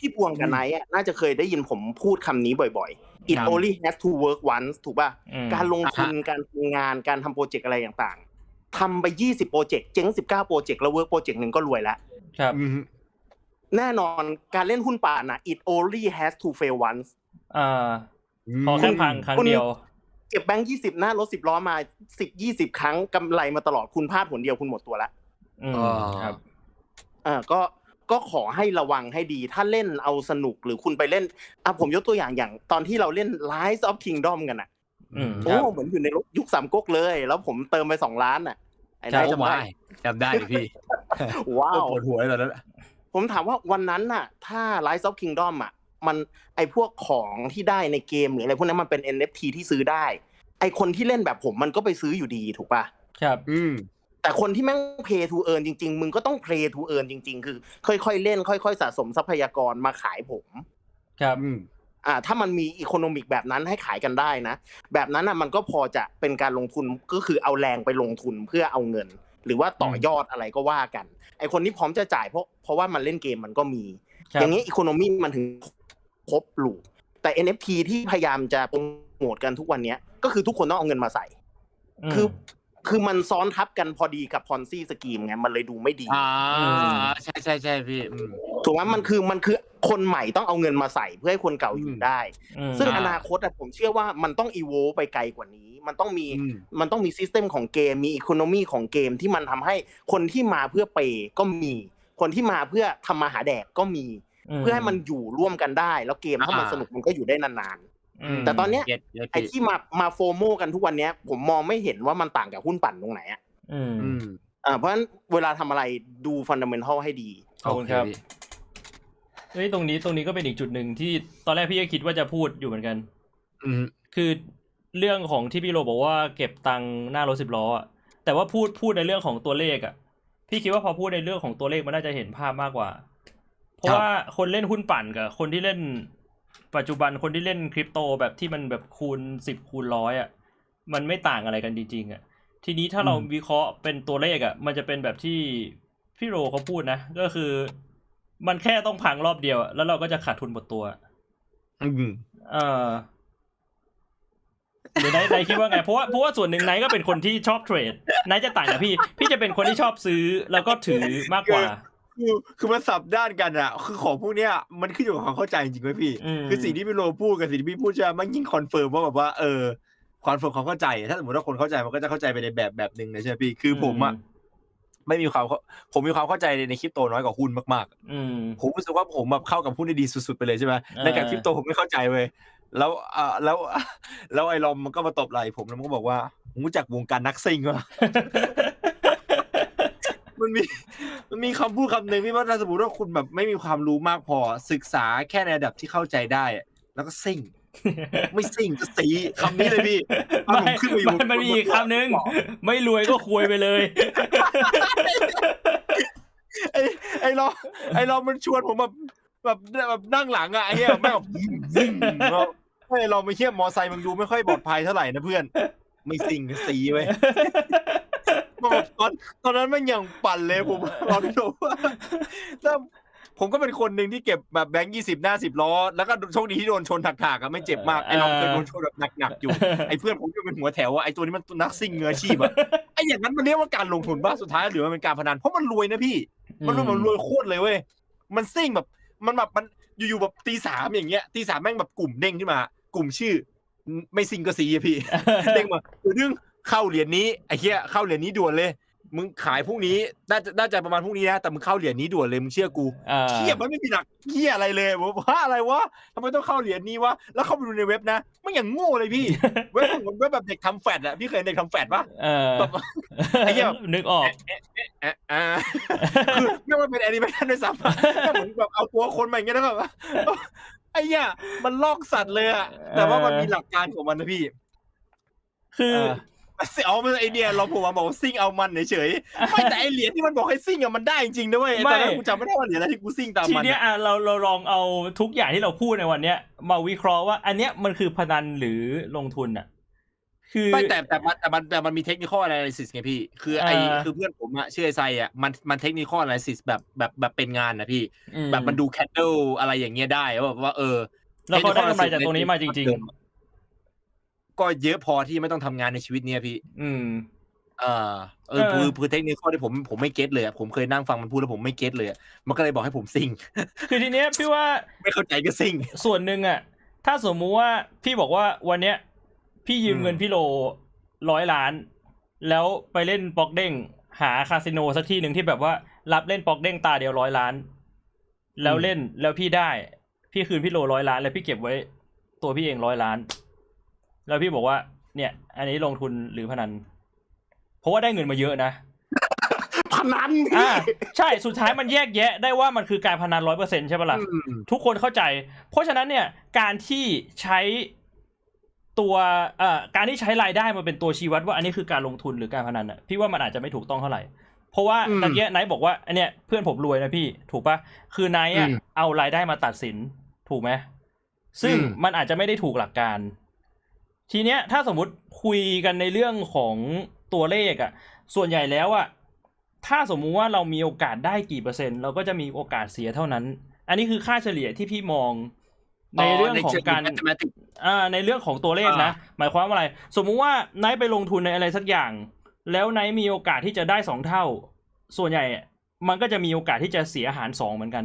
พี่บวงกับไนท์อะน่าจะเคยได้ยินผมพูดคำนี้บ่อยๆ it ครับ only has to work once ถูกป่ะอืมการลงทุนการทำงานการทำโปรเจกต์อะไรต่างๆทำไป20โปรเจกต์เจ๊ง19โปรเจกต์แล้วเวิร์กโปรเจกต์หนึ่งก็รวยแล้วครับอืมแน่นอนการเล่นหุ้นป่านะ it only has to fail once อ่าพอแค่พังครั้งเดียวเก็บแบงค์20หน้ารถ10ล้อมา10 20ครั้งกำไรมาตลอดคุณพลาดหนเดียวคุณหมดตัวละอืมอ๋อครับเออก็ ก็ขอให้ระวังให้ดี ถ้าเล่นเอาสนุกหรือคุณไปเล่นอะผมยกตัวอย่างอย่างตอนที่เราเล่น Rise of Kingdom กันอะอืมคโอ้รับเหมือนอยู่ในยุคสามก๊กเลย แล้วผมเติมไปสองล้านอะไอ้ใช่นายโอ้จำได้ไม่จำได้ดิพี่ ว้าวปวดหัวเลยตอนนั้นผมถามว่าวันนั้นน่ะ ถ้า Rise of Kingdom อะ มันไอพวกของที่ได้ในเกมหรืออะไรพวกนั้นมันเป็น NFT ที่ซื้อได้ ไอคนที่เล่นแบบผมมันก็ไปซื้ออยู่ดีถูกปะครับ อืม แต่คนที่แม่ง pay to earn จริง ๆ มึงก็ต้อง play to earn จริง ๆ คือ ค่อยๆเล่น ค่อยๆสะสมทรัพยากรมาขายผม ครับอืมอ่าถ้ามันมีอีโคโนมิกแบบนั้นให้ขายกันได้นะ แบบนั้นอะมันก็พอจะเป็นการลงทุนก็คือเอาแรงไปลงทุนเพื่อเอาเงิน หรือว่าต่อยอดอะไรก็ว่ากัน ไอคนที่พร้อมจะจ่ายเพราะเพราะว่ามันเล่นเกมมันก็มีครับอย่างนี้อีโคโนมีมันถึงครบลูกแต่ NFT ที่พยายามจะโปรโมทกันทุกวันเนี้ยก็คือทุกคนต้องเอาเงินมาใส่มคือ คือมันซ้อนทับกันพอดีกับพอนซี่สกีมไงมันเลยดูไม่ดีอ่าอืมใช่ใช่ใช่พี่อืม ถูกไหมมันคือมันคือคนใหม่ต้องเอาเงินมาใส่เพื่อให้คนเก่าอยู่ได้ อืมซึ่งอ่า อนาคตอะผมเชื่อว่ามันต้องอีโวไปไกลกว่านี้ มันต้องมีอืม มันต้องมีซิสเต็มของเกมมีอีโคโนมีของเกมที่มันทำให้คนที่มาเพื่อเปย์ก็มี คนที่มาเพื่อทำมาหาแดกก็มี เพื่อให้มันอยู่ร่วมกันได้ แล้วเกมถ้ามันอ่า สนุกมันก็อยู่ได้นานม แต่ตอนเนี้ยเก็ตเก็ตๆไอ้พี่ที่มามาโฟโมกันทุกวันเนี้ย ผมมองไม่เห็นว่ามันต่างกับหุ้นปั่นตรงไหนอะอืมอืมอ่าเพราะฉะนั้นเวลาทำอะไรดูฟันดัมเ n นทัลให้ดีขอบคุณครับโเพี่เฮ้ยตรงนี้ตรงนี้ก็เป็นอีกจุดหนึ่งที่ตอนแรกพี่ก็คิดว่าจะพูดอยู่เหมือนกันอืมคือเรื่องของที่พี่โรบอกว่าเก็บตังค์หน้ารถสิบล้ออะแต่ว่าพูดพูดในเรื่องของตัวเลขอะ พี่คิดว่าพอพูดในเรื่องของตัวเลขมันน่าจะเห็นภาพมากกว่า เพราะว่าคนเล่นหุ้นปั่นกับคนที่เล่น ปัจจุบันคนที่เล่นคริปโตแบบที่มันแบบคูณสิบคูณร้อยอะมันไม่ต่างอะไรกันจริงๆอะทีนี้ถ้าเราวิเคราะห์เป็นตัวเลขอะ มันจะเป็นแบบที่พี่โรเขาพูดนะ ก็คือ มันแค่ต้องพังรอบเดียวอะแล้วเราก็จะขาดทุนหมดตัวอืมเออหรือไนท์ไนท์คิดว่าไง เพราะว่าเพราะว่าส่วนหนึ่งไนท์ก็เป็นคนที่ชอบเทรดไนท์จะต่างกับพี่ พี่จะเป็นคนที่ชอบซื้อแล้วก็ถือมากกว่า คือคือมันสับด้านกันอะคือของพวกเนี้ยมันขึ้นอยู่กับความเข้าใจจริงๆไหมพี่อืมคือสิ่งที่พี่โรพูดกับสิ่งที่พี่พูดจะมันยิ่งคอนเฟิร์มว่าแบบว่าเออคอนเฟิร์มความเข้าใจ ถ้าสมมติว่าคนเข้าใจมันก็จะเข้าใจไปในแบบแบบหนึ่งนะใช่ไหมพี่คือผมอะไม่มีความเข้าผมมีความเข้าใจในคริปโตน้อยกว่าหุ้นมากๆอืมผมรู้สึกว่าผมแบบเข้ากับหุ้นได้ดีสุดๆไปเลยใช่ไหมอ่าในการคริปโตผมไม่เข้าใจเว้ยแล้วอ่าแล้ว แล้วไอ้ลอมมันก็มาตบไหล่ผมแล้วมันก็บอกว่ามึงรู้จักวงการนักซิ่งวะมันมี มันมีคำพูดคำหนึ่งพี่ว่าถ้าสมมติว่าคุณแบบไม่มีความรู้มากพอศึกษาแค่ในระดับที่เข้าใจได้อะแล้วก็ซิ่ง ไม่ซิ่งก็สีคำนี้เลยพี่ไม่ผมขึ้นมาอยู่ไม่มันมีอีกคำหนึ่งไม่รวยก็ควยไปเลยไอ้ไอ้ลอมไอ้ลอมมันชวนผมแบบแบบแบบนั่งหลังอะไอ้เหี้ยแม่งแบบวิ่งเราไอ้ลอมไม่เชี่ยมอไซค์มึงดูไม่ค่อยปลอดภัยเท่าไหร่นะเพื่อน ไม่ซิงก็สีไว้ยแบบ ตอนตอนนั้นมันยังปั่นเลยผมลองดูว่าแล้วผมก็เป็นคนหนึ่งที่เก็บแบบแบงค์ยี่สิบหน้าสิบล้อ แล้วก็โชคดีที่โดนชนถักๆอะไม่เจ็บมาก ไอ้ลอมเคยโดนชนแบบหนักๆอยู่ ไอ้เพื่อนผมที่เป็นหัวแถวอะไอ้ตัวนี้มันนักซิ่งมืออาชีพอะไอ้อย่างนั้นมันเรียกว่าการลงทุนบ้าสุดท้ายหรือว่ามันเป็นการพนัน เพราะมันรวยนะพี่ มันรวยมันรวยโคตรเลยเว้ย มันซิ่งแบบ มันแบบมันอยู่ๆแบบตีสามอย่างเงี้ย ตีสามแม่งแบบกลุ่มเด้งขึ้นมา กลุ่มชื่อ ไม่ซิงก็ซีอะพี่ เด้งมาคือเรื่อง เข้าเหรียญนี้ไอ้เหี้ยเข้าเหรียญนี้ด่วนเลย มึงขายพรุ่งนี้น่าจะน่าจะประมาณพรุ่งนี้นะแต่มึงเข้าเหรียญนี้ด่วนเลยมึงเชื่อกูอ่าเทียบมันไม่มีหลักเทียอะไรเลยผมว่าอะไรวะทำไมต้องเข้าเหรียญนี้วะแล้วเข้าไปดูในเว็บนะมันอย่างโง่เลยพี่ เว็บเหมือนเว็บแบบเด็กทำแฟดอะพี่เคยเห็นเด็กทำแฟดปะ เออแบบไอ้เหี้ย นึกออกอะอ่าคือไม่ว่าเป็นแอนิเมชันด้วยซ้ำอะก็เหมือนแบบเอาตัวคนมาอย่างเงี้ยแล้วแบบไอ้เหี้ยมันลอกสัตว์เลยอะแต่ว่ามันมีหลักการของมันนะพี่ คือซิ เอามันไอเนี่ยเราผมมาบอกว่าซิ่งเอามันเฉยๆไม่แต่ไอเหรียญที่มันบอกให้ซิ่งอะมันได้จริงๆนะเว้ยไม่แต่นั้นกูจำไม่ได้ว่าเหรียญอะไรที่กูซิ่งตามทีมันเนี้ยอะอะเราเราลองเอาทุกอย่างที่เราพูดในวันเนี้ย มาวิเคราะห์ว่า อันเนี้ยมันคือพนันหรือลงทุนอะคคือไม่แต่แต่มันแต่มันแต่มันมีเทคนิคอ a อ a ลิซิสไงพี่ คือไอเออคือเพื่อนผมอะชื่อไอไซอะมันมันเทคนิคอ a อ a ลิซิสแบบแบบแบบเป็นงานนะพี่อืแบบมันดูแคนเดิลอะไรอย่างเงี้ยได้ว่าแบบว่าเออแล้วเขาได้ technical กำไรจากตรงนี้มาจ analysis ริง ก็เยอะพอที่ไม่ต้องทำงานในชีวิตเนี้ยพี่ๆอืมเออเออเออคือคือเทคนิคที่ผมผมไม่เก็ตเลยอะผมเคยนั่งฟังมันพูดแล้วผมไม่เก็ตเลยอะมันก็เลยบอกให้ผมซิงคือทีเนี้ยพี่ว่าไม่เข้าใจก็ซิงส่วนหนึ่งอะ ถ้าสมมุติว่าพี่บอกว่าวันเนี้ย พี่ยืมอืมเงินพี่โลร้อยล้าน แล้วไปเล่นปอกเด้ง หาคาสิโนสักที่หนึ่งที่แบบว่า รับเล่นปอกเด้งตาเดียวร้อยล้าน แล้วเล่นแล้วพี่ได้ พี่คืนพี่โลร้อยล้าน แล้วพี่เก็บไว้ ตัวพี่เองร้อยล้าน แล้วพี่บอกว่า เนี่ย อันนี้ลงทุนหรือพนัน เพราะว่าได้เงินมาเยอะนะพนันอ่าพี่ใช่สุดท้ายมันแยกแยะ ได้ว่ามันคือการพนันร้อยเปอร์เซ็นใช่ปะล่ะอืมทุกคนเข้าใจ เพราะฉะนั้นเนี่ย การที่ใช้ตัวเอ่อการที่ใช้รายได้มาเป็นตัวชี้วัดว่าอันนี้คือการลงทุนหรือการพนันอะพี่ว่ามันอาจจะไม่ถูกต้องเท่าไหร่ เพราะว่าอืมตะเกียไนท์บอกว่าอันเนี้ยเพื่อนผมรวยนะพี่ถูกปะคือไนท์อะอืมเอารายได้มาตัดสินถูกไหมซึ่งอืมมันอาจจะไม่ได้ถูกหลักการ ทีเนี้ยถ้าสมมติคุยกันในเรื่องของตัวเลขอะส่วนใหญ่แล้วอะถ้าสมมุติว่าเรามีโอกาสได้กี่เปอร์เซ็นต์ เราก็จะมีโอกาสเสียเท่านั้น อันนี้คือค่าเฉลี่ยที่พี่มองในเรื่องของการในเชิ mathematics อ่าในเรื่องของตัวเลขนะ หมายความว่าอะไร สมมุติว่าไนท์ไปลงทุนในอะไรสักอย่าง แล้วไนท์มีโอกาสที่จะได้สองเท่า ส่วนใหญ่มันก็จะมีโอกาสที่จะเสียหารสองเหมือนกัน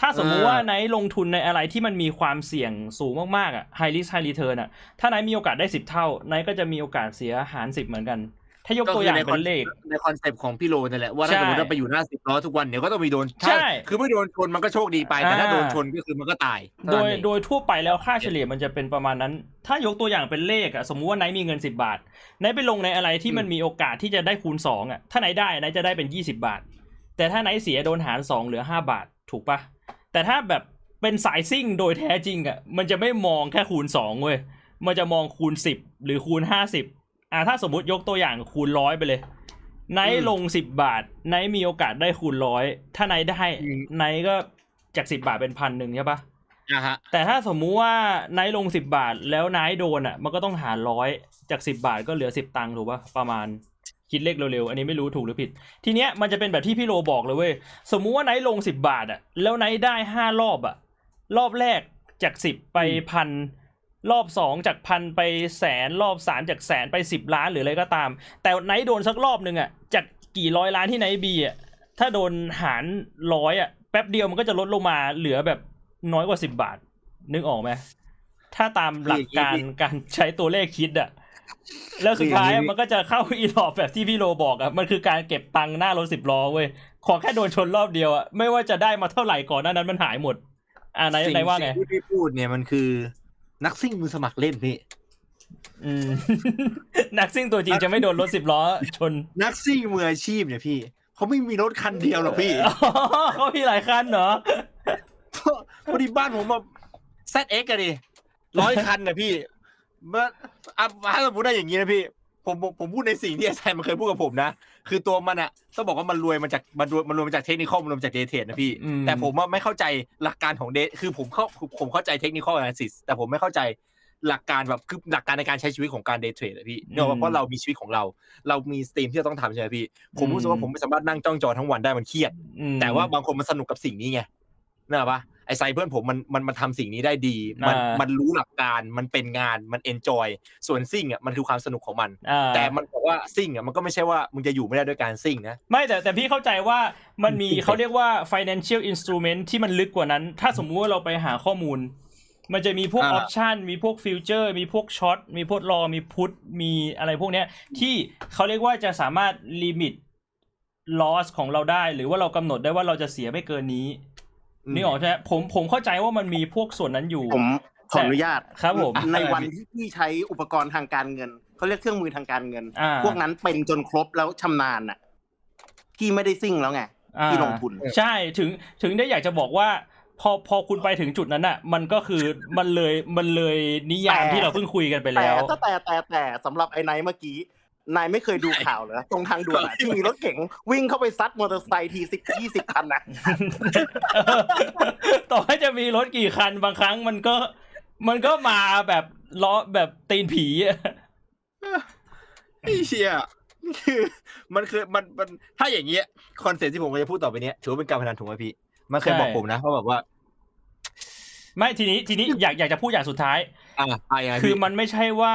ถ้าสมมุติว่าไนท์ลงทุนในอะไรที่มันมีความเสี่ยงสูงมากๆอะ high risk high return อะ ถ้าไนท์มีโอกาสได้สิบเท่าไนท์ก็จะมีโอกาสเสียหารสิบเหมือนกัน ถ้ายกตัวอย่างเป็นเลขในคอนเซปต์ของพี่โลนั่นแหละว่าถ้าใช่สมมติว่าไปอยู่หน้าสิบล้อทุกวันเดี๋ยวก็ต้องมีโดนใช่ถ้าคือไม่โดนชนมันก็โชคดีไปแต่ถ้าอ่าโดนชนก็คือมันก็ตาย โดยเท่านั้นเองโดยทั่วไปแล้วค่าเฉลี่ยมันจะเป็นประมาณนั้น ถ้ายกตัวอย่างเป็นเลขอะสมมุติว่าไนท์มีเงินสิบาทไนท์ไปลงในอะไรที่มันมีโอกาสที่จะได้คูณสองอะถ้าไนท์ได้ไนท์จะได้เป็นยี่สิบาท แต่ถ้าไนท์เสียโดนหารสองเหลือห้าบาท ถูกปะแต่ถ้าแบบเป็นสายซิ่งโดยแท้จริงอะมันจะไม่มองแค่คูณสองเว้ยมันจะมองคูณสิบหรือคูณห้าสิบอ่าถ้าสมมติยกตัวอย่างคูณร้อยไปเลยไนท์ลงสิบบาทไนท์มีโอกาสได้คูณร้อยถ้าไนท์ได้ไนท์ก็จากสิบบาทเป็นพันหนึ่งใช่ปะอะฮะแต่ถ้าสมมุติว่าไนท์ลงสิบาทแล้วไนท์โดนอะมันก็ต้องหารร้อยจากสิบาทก็เหลือสิบตังค์ถูกปะประมาณ คิดเลขเร็วๆ อันนี้ไม่รู้ถูกหรือผิด ทีเนี้ยมันจะเป็นแบบที่พี่โรบอกเลยเว้ย สมมุติว่าไนท์ลงสิบาทอะแล้วไนท์ได้ห้ารอบอะรอบแรกจากสิบไปพันรอบสองจากพันไปแสนรอบสามจากแสนไปสิบล้านหรืออะไรก็ตาม แต่ไนท์โดนสักรอบหนึ่งอะจากกี่ร้อยล้านที่ไนท์บีอะถ้าโดนหารร้อยอะแป๊บเดียวมันก็จะลดลงมาเหลือแบบน้อยกว่าสิบบาท นึกออกไหมถ้าตามหลักการการใช้ตัวเลขคิดอะ แล้วสุดท้ายอะมันก็จะเข้าอีหลอบแบบที่พี่โรบอกอะมันคือการเก็บตังค์หน้ารถสิบล้อเว้ยขอแค่โดนชนรอบเดียวอะไม่ว่าจะได้มาเท่าไหร่ก่อนหน้านั้นมันหายหมดอ่าไหนสิ่งไหนว่าไงสิ่ที่พี่พูดเนี่ยมันคือนักซิ่งมือสมัครเล่นพี่อืมนักซิ่งตัวจริงจะไม่โดนรถสิบล้อชน นักซิ่งมืออาชีพเนี่ยพี่เขาไม่มีรถคันเดียวหรอกพี่อ๋อเขามีหลายคันเหรอพอดีบ้านผมแบบ ZX อะดิร้อยคันนะพี่ เมื่ออะถ้าสมมติได้อย่างนี้นะพี่ผมผมผมพูดในสิ่งที่ไอ้แซมมันเคยพูดกับผมนะ คือตัวมันอะต้องบอกว่ามันรวยมาจากมันรวยมันรวยมาจากเทคนิคอลมันรวยมาจากเดทเทรดนะพี่ อืม แต่ผมว่าไม่เข้าใจหลักการของเดทคือผมเข้าผมเข้าใจเทคนิคอลแอนาลิซิสแต่ผมไม่เข้าใจหลักการแบบคือหลักการในการใช้ชีวิตของการเดทเทรดอะพี่เนื่องจากเพราะเรามีชีวิตของเรา เรามีสตรีมที่เราต้องทำใช่ไหมพี่ผมรู้สึกว่าผมไม่สามารถนั่งจ้องจอทั้งวันได้มันเครียด อืมแต่ว่าบางคนมันสนุกกับสิ่งนี้ไงน่าปะ ไอ้ไซเพื่อนผมมันมันมันทำสิ่งนี้ได้ดี มันอ่ามัมันรู้หลักการมันเป็นงานมันเอนจอยส่วนซิ่งอะมันคือความสนุกของมันอ่าแต่มันบอกว่าซิ่งอะมันก็ไม่ใช่ว่ามึงจะอยู่ไม่ได้ด้วยการซิ่งนะไม่แต่แต่พี่เข้าใจว่ามันมีเขาเรียกว่า financial instrument ที่มันลึกกว่านั้น ถ้าสมมุติว่าเราไปหาข้อมูล มันจะมีพวกออ่าอปชันมีพวกฟิวเจอร์มีพวกช็อตมีพวกรอมีพุทมีอะไรพวกเนี้ยที่เขาเรียกว่าจะสามารถลิมิต loss ของเราได้ หรือว่าเรากำหนดได้ว่าเราจะเสียไม่เกินนี้ นี่ออกใช่ไหมผมผมเข้าใจว่ามันมีพวกส่วนนั้นอยู่ ผมขออนุญาตครับผมในวันที่พี่ใช้อุปกรณ์ทางการเงินเขาเรียกเครื่องมือทางการเงินอ่าพวกนั้นเป็นจนครบแล้วชำนาญน่ะพี่ไม่ได้ซิ่งแล้วไงอ่าที่ลงทุน ใช่ถึงถึงได้อยากจะบอกว่า พอพอคุณไปถึงจุดนั้นอะ มันก็คือมันเลยมันเลยนิยามแต่ที่เราเพิ่งคุยกันไปแต่แล้วถ้าแต่แต่แต่สำหรับไอ้ไนท์เมื่อกี้ นายไม่เคยดูข่าวเหรอตรงทางด่วนอะที่มีรถเก๋งวิ่งเข้าไปซัดมอเตอร์ไซค์ทีสิบยี่สิบคันนะต่อให้จะมีรถกี่คันบางครั้งมันก็ มันก็มาแบบล้อแบบตีนผีอะไอ้เชี่ยคือมันคือมันมันถ้าอย่างเงี้ยคอนเซ็ปต์ที่ผมจะพูดต่อไปเนี้ยถือว่าเป็นการพนันถูกไหมพี่ มันเคยบอกผมนะว่าแบบว่า ไม่ทีนี้ทีนี้อยากอยากจะพูดอย่างสุดท้ายอ่าอ่ายังไงคือพี่มันไม่ใช่ว่า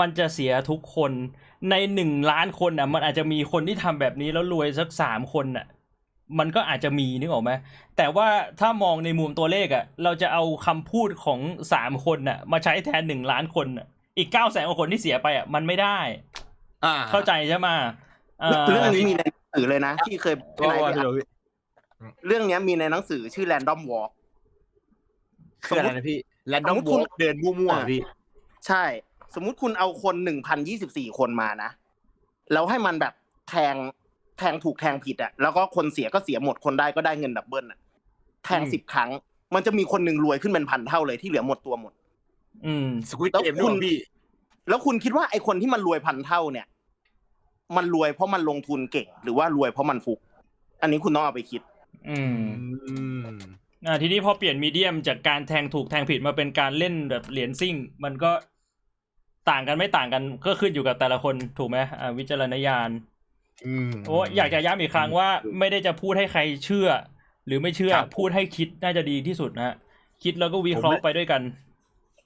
มันจะเสียทุกคนในหนึ่งล้านคนอะ มันอาจจะมีคนที่ทำแบบนี้แล้วรวยสักสามคนอะ มันก็อาจจะมีนึกออกไหมแต่ว่าถ้ามองในมุมตัวเลขอะ เราจะเอาคำพูดของสามคนอะ มาใช้แทนหนึ่งล้านคนอะ อีกเก้าแสนกว่าคนที่เสียไปอะมันไม่ได้ อ่า เข้าใจใช่ไหมเออเรื่องนี้มีในหนังสือเลยนะ ที่เคยว่าไปว่าอ่านเดี๋ยวพี่เรื่องเนี้ยมีในหนังสือชื่อ Random Walk คืออะไรนะพี่แรนดอมสมมุติวคุอณล์กเดินมั่วๆอะพี่ ใช่ สมมุติคุณเอาคนหนึ่งพันยี่สิบสี่คนมานะแล้วให้มันแบบแทงแทงถูกแทงผิดอะแล้วก็คนเสียก็เสียหมดคนได้ก็ได้เงินดับเบิลอะแทงอืมสิบครั้ง มันจะมีคนหนึ่งรวยขึ้นเป็นพันเท่าเลยที่เหลือหมดตัวหมด อืมสควิตแล้วเกมคุด้วยณเหรอพี่แล้วคุณคิดว่าไอคนที่มันรวยพันเท่าเนี่ย มันรวยเพราะมันลงทุนเก่ง หรือว่ารวยเพราะมันฟุก อันนี้คุณต้องเอาไปคิด อืมอืมอ่าทีนี้พอเปลี่ยนมีเดียมจากการแทงถูกแทงผิดมาเป็นการเล่นแบบเหรียญซิ่ง มันก็ ต่างกันไม่ต่างกันก็ขึ้นอยู่กับแต่ละคนถูกไหมอ่าวิจารณญาณอืมโอ้อยากจะย้ำอีกครั้งว่าไม่ได้จะพูดให้ใครเชื่อ หรือไม่เชื่อครับพูดให้คิดน่าจะดีที่สุดนะฮะคิดแล้วก็วิเคราะผมห์ไม่ไปด้วยกัน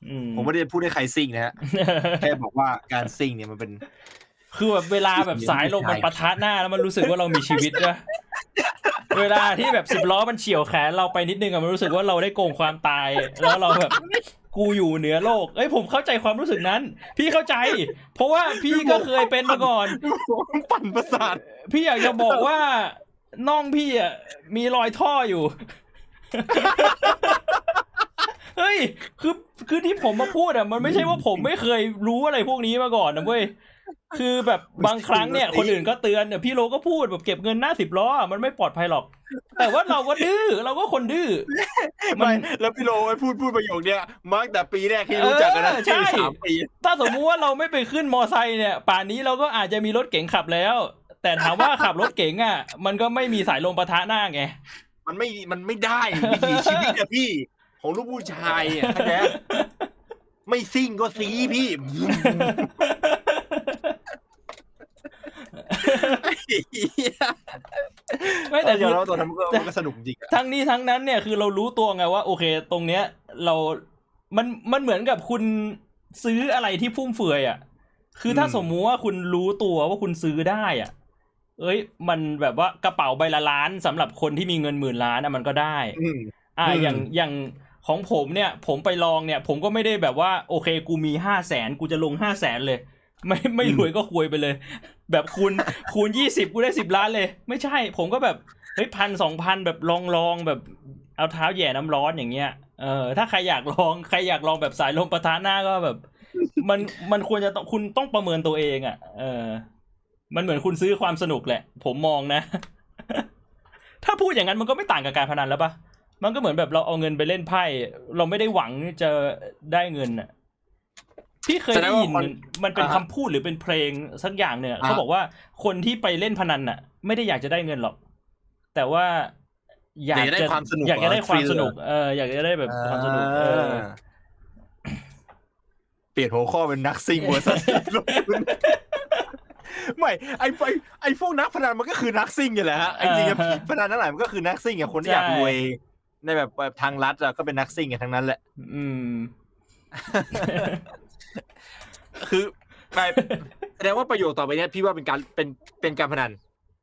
อืมผมไม่ได้พูดให้ใครซิ่งนะฮะแค่บอกว่าการซิ่งเนี่ยมันเป็น คือแบบเวลาแบบสายลมมันปะทะหน้าแล้วมันรู้สึกว่าเรามีชีวิตนะเวลาที่แบบสิบล้อมันเฉียวแขนเราไปนิดนึงอะมันรู้สึกว่าเราได้โกงความตาย แล้วเราแบบ กูอยู่เหนือโลก เอ้ยผมเข้าใจความรู้สึกนั้น พี่เข้าใจ เพราะว่าพี่ก็เคยเป็นมาก่อน ปั่นประสาท พี่อยากจะบอกว่าน่องพี่อะมีรอยท่ออยู่ เฮ้ย คือคือที่ผมมาพูดอะ มันไม่ใช่ว่าผมไม่เคยรู้อะไรพวกนี้มาก่อนนะเว้ย คือแบบบางครั้งเนี่ย คนอื่นก็เตือนเนี่ยพี่โลก็พูดแบบเก็บเงินหน้าสิบล้ออะมันไม่ปลอดภัยหรอก แต่ว่าเราก็ดื้อเราก็คนดื้อมันไม่แล้วพี่โลไอ้พูดพูดประโยคเนี้ยมาตั้งแต่ปีแรกที่รู้จักกันนะเออใช่สามปีถ้าสมมุติว่าเราไม่ไปขึ้นมอไซค์เนี่ย ป่านนี้เราก็อาจจะมีรถเก๋งขับแล้ว แต่ถามว่าขับรถเก๋งอะ มันก็ไม่มีสายลมปะทะหน้าไงมันไม่มันไม่ได้วิถีชีวิตอะพี่ ของลูกผู้ชายอะเข้าใจไหมไม่ซิ่งก็ซีพี่ ไม่แต่แต่คือเราตอนนั้นมันก็มันก็สนุกจริงอะทั้งนี้ทั้งนั้นเนี่ยคือเรารู้ตัวไงว่า โอเค ตรงเนี้ย เรา มันมันเหมือนกับคุณซื้ออะไรที่ฟุ่มเฟือยอะ คือถ้าสมมุติว่าคุณรู้ตัวว่าคุณซื้อได้อะ เอ้ย มันแบบว่ากระเป๋าใบละล้านสำหรับคนที่มีเงินหมื่นล้านอะมันก็ได้อืมอ่าอืมอย่างอย่างของผมเนี่ย ผมไปลองเนี่ย ผมก็ไม่ได้แบบว่า โอเค กูมีห้าแสนกูจะลงห้าแสนเลย ไม่ไม่รวยก็ควยไปเลย แบบคูณคูณยี่สิบกูได้สิบล้านเลย ไม่ใช่ ผมก็แบบเฮ้ยพันสองพันแบบลองลองแบบเอาเท้าแหย่น้ำร้อนอย่างเงี้ยเออถ้าใครอยากลองใครอยากลองแบบสายลมปะทะหน้าก็แบบ มันมันควรจะต้องคุณต้องประเมินตัวเองอะ เออ มันเหมือนคุณซื้อความสนุกแหละ ผมมองนะ ถ้าพูดอย่างนั้นมันก็ไม่ต่างกับการพนันแล้วปะมันก็เหมือนแบบเราเอาเงินไปเล่นไพ่ เราไม่ได้หวังจะได้เงินอะ พี่เคยได้ยินแสดงว่าคนมันเป็นอ่าคำฮะพูดหรือเป็นเพลงสักอย่างเนี่ยอ่าเขาบอกว่าคนที่ไปเล่นพนันน่ะ ไม่ได้อยากจะได้เงินหรอก แต่ว่าอยากอยากจะได้จะความสนุกอยากจะได้เหรอความ thrill สนุกเอออยากจะได้แบบความสนุกเออาเปลี่ยนหัวข้อเป็นนักซิ่งเวอร์ซัสลงทุนไม่ไอไอไอพวกนักพนันมันก็คือนักซิ่งอยู่แหละฮะไอจริงๆอะผีพนันนั่นแหละมันก็คือนักซิ่งอะคนที่อยากใช่รวยในแบบแบบทางรัฐอะก็เป็นนักซิ่งกันทั้งนั้นแหละ อืม คือไปแสดงว่าประโยคต่อไปเนี้ยพี่ว่าเป็นการเป็นเป็นการพนัน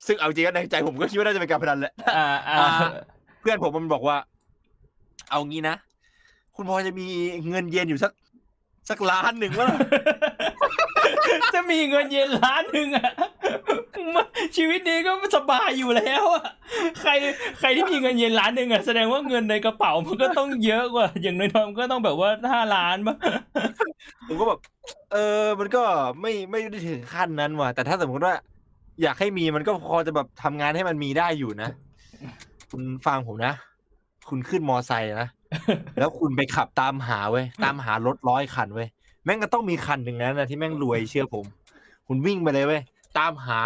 ซึ่งเอาจริงๆแล้วในใจผมก็คิดว่าน่าจะเป็นการพนันแหละอ่าอ่าอ่าเพื่อนผมมันบอกว่า เอางี้นะ คุณพอจะมีเงินเย็นอยู่สักสักล้านหนึ่งว่าจะมีเงินเย็นล้านหนึ่งอะมัน ชีวิตนี้ก็สบายอยู่แล้วอะใครใครที่มีเงินเย็นล้านหนึ่งอะแสดงว่าเงินในกระเป๋ามันก็ต้องเยอะกว่า อย่างน้อยๆมันก็ต้องแบบว่าห้าล้านป่ะผมก็แบบเออมันก็ไม่ไม่ได้ถึงขั้นนั้นว่ะแต่ถ้าสมมติว่า อยากให้มีมันก็พอจะแบบทำงานให้มันมีได้อยู่นะ คุณฟังผมนะ คุณขึ้นมอไซค์นะ แล้วคุณไปขับตามหาเว้ยตามหารถร้อยคันเว้ยแม่งก็ต้องมีคันหนึ่งนั้นนะที่แม่งรวยเชื่อผม คุณวิ่งไปเลยเว้ย ตามหา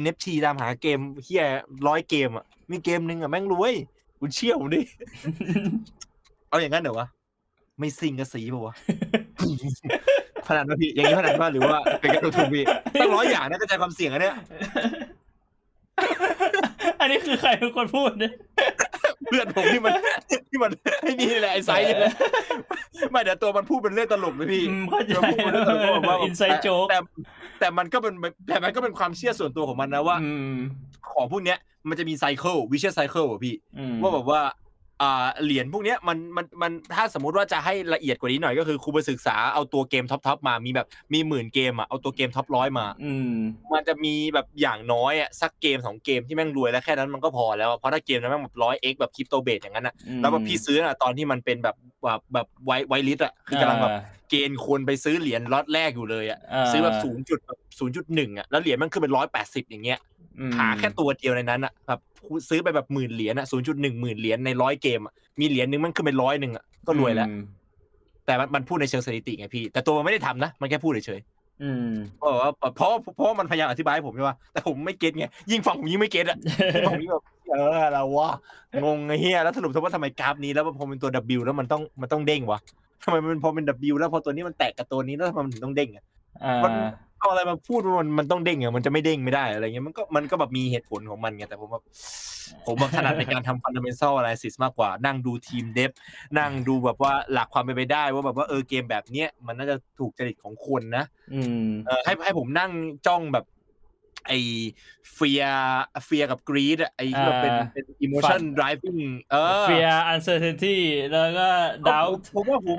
NFT ตามหาเกมเฮียร้อยเกมอะ มีเกมหนึ่งอะแม่งรวยคุณเชื่อผมดิ เอาอย่างนั้นเหรอวะ ไม่ซิงกับสีป่าวะพนันป่ะพี่ อย่างนี้พนันป่ะหรือว่าเป็นการลงทุนพี่ตั้งร้อยอย่างนะกระจายความเสี่ยงอันเนี้ยอันนี้คือใครเป็นคนพูดเนี่ยเพื่อนผมที่มันที่มันไอ้นี่แหละไอ้ไซส์เนี่ยไม่เดี๋ยวตัวมันพูดเป็นเรื่องตลกเลยพี่อืมเข้าใจมันพูดเป็นเรื่องตลกว่าอินไซด์โจ๊กแต่แต่มันก็เป็นแต่มันก็เป็นความเชื่อส่วนตัวของมันนะว่าอืมของพวกเนี้ยมันจะมีไซเคิลวิเชียไซเคิลอะพี่อืมว่าแบบว่าอ่า เหรียญพวกเนี้ยมันมันมันถ้าสมมุติว่าจะให้ละเอียดกว่านี้หน่อยก็คือครูไปศึกษาเอาตัวเกมท็อปทอปมามีแบบมีหมื่นเกมอะเอาตัวเกมท็อปร้อยมาอืมมันจะมีแบบอย่างน้อยอะสักเกมสองเกมที่แม่งรวยแล้วแค่นั้นมันก็พอแล้วอะเพราะถ้าเกมนั้นแม่งแบบร้อยเอ็กแบบคริปโตเบสอย่างนั้นอะอืมแล้วแบบพี่ซื้ออะตอนที่มันเป็นแบบแบบแบบไวไวลิสอะคือกำลังแบบเกณฑ์คนไปซื้อเหรียญล็อตแรกอยู่เลยอะาซื้อแบบศูนย์จุดแบบศูนย์จุดหนึ่งอะแล้วเหรียญมันขึ้นเป็นร้อยแปดสิบอย่างเงี้ยอืม หาแค่ตัวเดียวในนั้นอะแบบซื้อไปแบบหมื่นเหรียญอะศูนย์จุดหนึ่งหมื่นเหรียญในร้อยเกมอะมีเหรียญหนึงมันขึ้นเป็นร้อยหนึ่งอะก็รวยแล้วอืมแต่มันมันพูดในเชิงสถิติไงพี่ แต่ตัวมันไม่ได้ทำนะ มันแค่พูดเฉยอืมๆเพราะว่าเพราะเพราะว่ามันพยายามอธิบายให้ผมใช่ป่ะแต่ผมไม่เก็ตไงยิ่งฟังผมยิ่งไม่เก็ตอะยิ่งฟังผมยิ่งแบบเอออะไรวะงงไอ้เหี้ยแล้วสรุปว่าทำไมกราฟนี้แล้วพอเป็นตัว W แล้วมันต้องมันต้องเด้งวะทำไมมันพอเป็น W แล้วพอตัวนี้มันแตกกับตัวนี้แล้วทำไมมันถึงต้องเด้งอะอ่ามัน เอาอะไรมาพูดว่ามันมันต้องเด้งอะมันจะไม่เด้งไม่ได้อะไรเงี้ยมันก็มันก็แบบมีเหตุผลของมันไงแต่ผมแบบผมแบบถนัดในการทำ fundamental analysis มากกว่านั่งดูทีมเดฟนั่งดูแบบว่าหลักความเป็นไปได้ ว่าแบบว่าเออเกมแบบเนี้ยมันน่าจะถูกจริตของคนนะอืมเออให้ให้ผมนั่งจ้องแบบไอ้เฟียเฟียกับกรีดไอ้ที่แบบเป็นอ่าเป็น emotion driving เออ fear uncertainty แล้วก็ doubt ผมผมว่าผม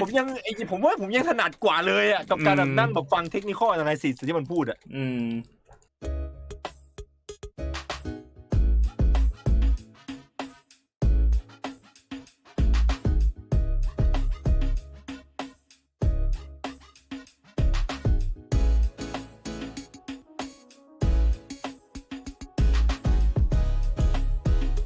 ผมยังไอ้ผมว่าผมยังถนัดกว่าเลยอะกับการแบบอืมนั่งแบบฟังเทคนิคอล analysis ที่มันพูดอะอืม